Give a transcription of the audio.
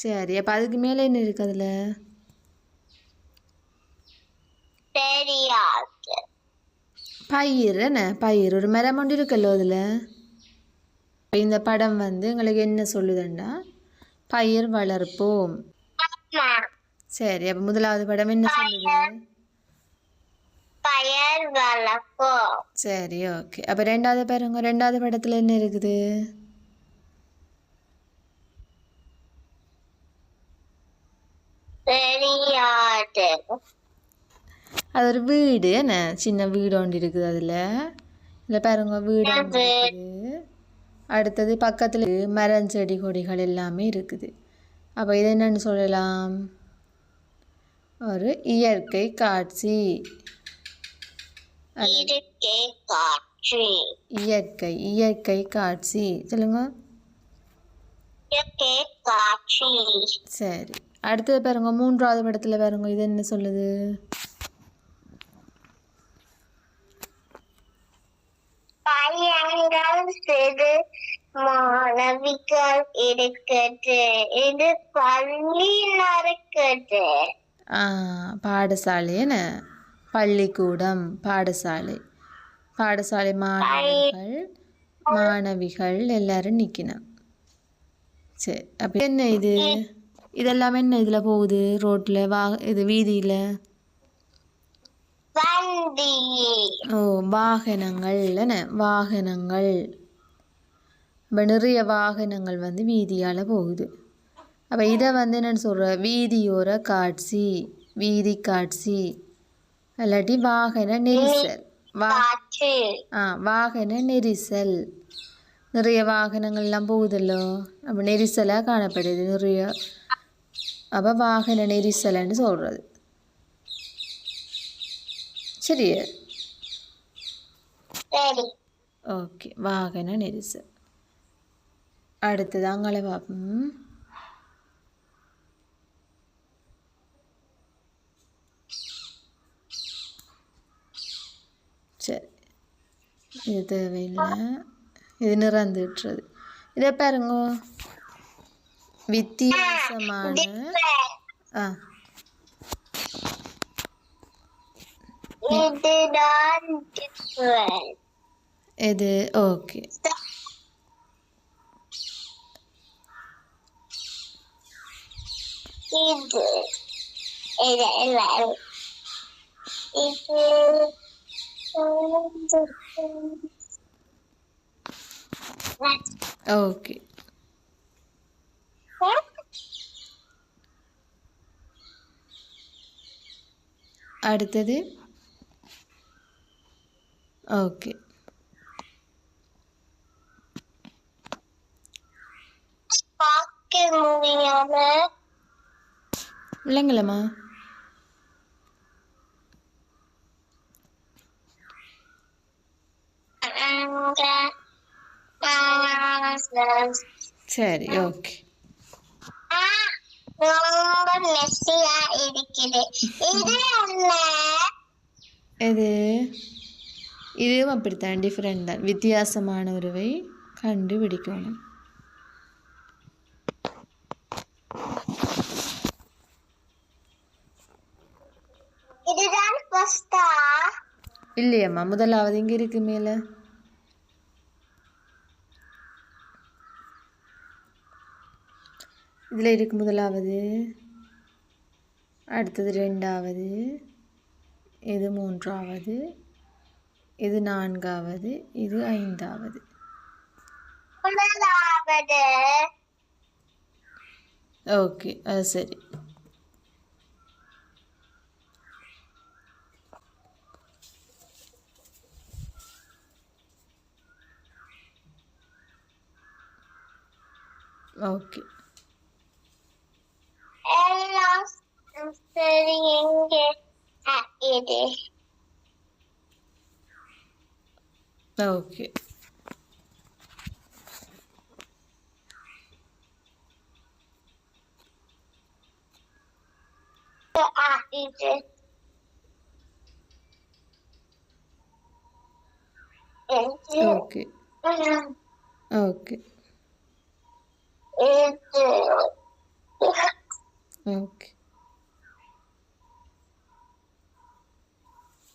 சரி அப்போ அதுக்கு மேலே என்ன இருக்கு அதில்? பயிர் என்ன? பயிர் ஒரு மரம் ஒன்று இருக்குல்ல அதில்? இந்த படம் வந்து எங்களுக்கு என்ன சொல்லுதுன்னா பயிர் வளர்ப்போம் சரி அப்போ முதலாவது படம் என்ன சொல்லுது? சரி ஓகே அப்போ ரெண்டாவது பாருங்க ரெண்டாவது படத்தில் என்ன இருக்குது? தெரியாது அது ஒரு வீடு. என்ன? சின்ன வீடு ஒன்று இருக்குது அதில். இதில் பாருங்க வீடு ஒன்று இருக்குது. அடுத்தது பக்கத்தில் மரம் செடி கொடிகள் எல்லாமே இருக்குது. அப்போ இது என்னன்னு சொல்லலாம்? ஒரு இயற்கை காட்சி. இயற்கை இயற்கை காட்சி. சொல்லுங்க. சரி. அடுத்தது பாருங்க மூன்றாவது படத்தில் பாருங்க இது என்ன சொல்லுது? சிறு மாணவிகள் இது பள்ளி நடக்குது பாடசாலை என்ன? பள்ளிக்கூடம் பாடசாலை. பாடசாலை மாணவர்கள் மாணவிகள் எல்லாரும் நிற்கணும் சரி அப்போ என்ன இது? இதெல்லாம் என்ன இதில் போகுது? ரோட்டில் வா இது வீதியில்? ஓ வாகனங்கள் என்ன வாகனங்கள். இப்போ நிறைய வாகனங்கள் வந்து வீதியால் போகுது. அப்போ இதை வந்து என்னன்னு சொல்கிற வீதியோர காட்சி வீதி காட்சி. இல்லாட்டி வாகன நெரிசல். வா ஆ வாகன நெரிசல். நிறைய வாகனங்கள்லாம் போகுதல்லோ? அப்போ நெரிசலாக காணப்படுது நிறைய. அப்போ வாகன நெரிசல்னு சொல்கிறது சரியா? சரி. ஓகே வாகன நெரிசல். அடுத்தது அங்கே பார்ப்போம் சரி. இது தேவையில்லை. இது நிறந்துட்டுறது இதை பாருங்க. வித்தியாசமான ஆ இதுதான் different. இது ஓகே இது இது இல்ல இது ஓகே அடுத்தது ஓகே இல்லைங்களம்மா சரி ஓகே ரொம்ப மெஸ்ஸியா இருக்குது. இது என்ன? இது இதுவும் அப்படித்தான் டிஃப்ரெண்ட் தான். வித்தியாசமான உறவை கண்டுபிடிக்கணும். இல்லையம்மா முதலாவது இங்கே இருக்கு மேலே. இதில் இருக்கு முதலாவது. அடுத்தது ரெண்டாவது இது மூன்றாவது இது நான்காவது இது ஐந்தாவது? ஓகே அது சரி. ஓகே எல்லாம் சரி எங்கே ஆ, இது ஓகே ஆ, இது இது